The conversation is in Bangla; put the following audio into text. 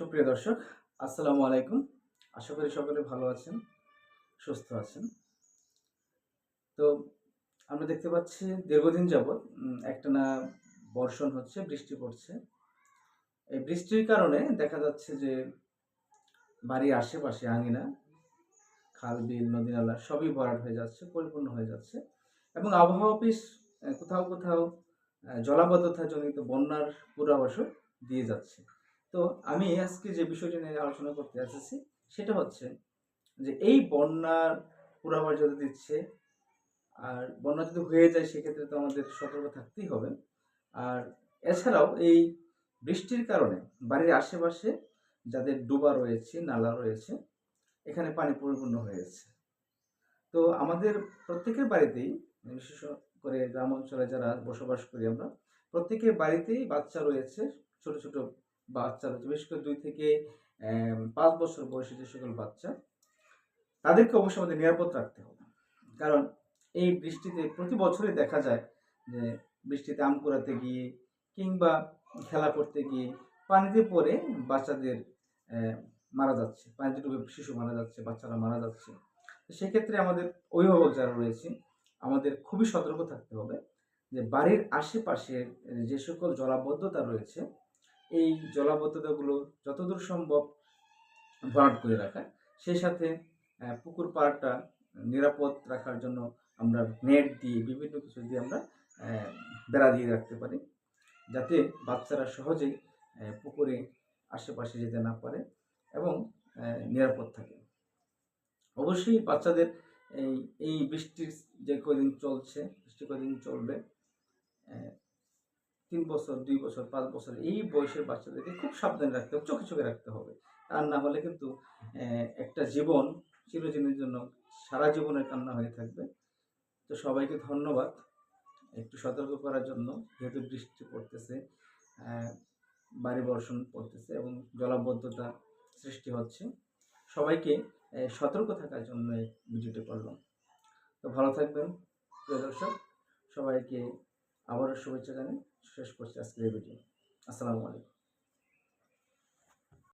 সুপ্রিয় দর্শক, আসসালামু আলাইকুম। আশা করি সকলে ভালো আছেন, সুস্থ আছেন। তো আমরা দেখতে পাচ্ছি দীর্ঘদিন যাবৎ একটানা বর্ষণ হচ্ছে, বৃষ্টি পড়ছে। এই বৃষ্টির কারণে দেখা যাচ্ছে যে বাড়ির আশেপাশে আঙিনা, খাল, বিল, নদী, নালা সবই ভরাট হয়ে যাচ্ছে, পরিপূর্ণ হয়ে যাচ্ছে। এবং আবহাওয়া অফিস কোথাও কোথাও জলাবদ্ধতা জনিত বন্যার পূর্বাভাসও দিয়ে যাচ্ছে। তো আমি আজকে যে বিষয়টি নিয়ে আলোচনা করতে এসেছি সেটা হচ্ছে যে এই বন্যার পূর্বাভাস যদি দিচ্ছে, আর বন্যা যদি হয়ে যায়, সেক্ষেত্রে তো আমাদের সতর্ক থাকতেই হবে। আর এছাড়াও এই বৃষ্টির কারণে বাড়ির আশেপাশে যাদের ডোবা রয়েছে, নালা রয়েছে, এখানে পানি পরিপূর্ণ হয়েছে তো আমাদের প্রত্যেকের বাড়িতেই, বিশেষ করে গ্রাম অঞ্চলে যারা বসবাস করি আমরা, প্রত্যেকের বাড়িতেই বাচ্চা রয়েছে, ছোট ছোট বাচ্চা রয়েছে। বিশেষ করে দুই থেকে পাঁচ বছর বয়সী যে সকল বাচ্চা, তাদেরকে অবশ্যই আমাদের নিরাপদ রাখতে হবে। কারণ এই বৃষ্টিতে প্রতি বছরই দেখা যায় যে বৃষ্টিতে আম কুড়াতে গিয়ে কিংবা খেলা করতে গিয়ে পানিতে পড়ে বাচ্চাদের মারা যাচ্ছে। পানিতে ডুবে শিশু মারা যাচ্ছে, বাচ্চারা মারা যাচ্ছে। সেক্ষেত্রে আমাদের অভিভাবক যারা রয়েছে, আমাদের খুবই সতর্ক থাকতে হবে যে বাড়ির আশেপাশে যে সকল জলাবদ্ধতা রয়েছে এই জলাবদ্ধতাগুলো যতদূর সম্ভব ভরাট করে রাখা। সেই সাথে পুকুর পাড়টা নিরাপদ রাখার জন্য আমরা নেট দিয়ে বিভিন্ন কিছু দিয়ে আমরা বেড়া দিয়ে রাখতে পারি। যাতে বাচ্চারা সহজেই পুকুরে আশেপাশে যেতে না পারে এবং নিরাপদ থাকে। অবশ্যই বাচ্চাদের এই এই বৃষ্টির যে কদিন চলছে, বৃষ্টি কদিন চলবে তিন বছর, দুই বছর, পাঁচ বছর এই বয়সের বাচ্চাদেরকে খুব সাবধানে রাখতে হবে, চোখে চোখে রাখতে হবে। আর না হলে কিন্তু একটা জীবন চিরদিনের জন্য সারা জীবনের কান্না হয়ে থাকবে। তো সবাইকে ধন্যবাদ। একটু সতর্ক করার জন্য, যেহেতু বৃষ্টি পড়তেছে বাড়ি বর্ষণ পড়তেছে এবং জলাবদ্ধতা সৃষ্টি হচ্ছে, সবাইকে সতর্ক থাকার জন্য ভিডিওটি করলাম। তো ভালো থাকবেন, প্রিয় দর্শক, সবাইকে আবারও শুভেচ্ছা জানাই। শেষ করছি আজকের ভিডিও আসসালামু আলাইকুম।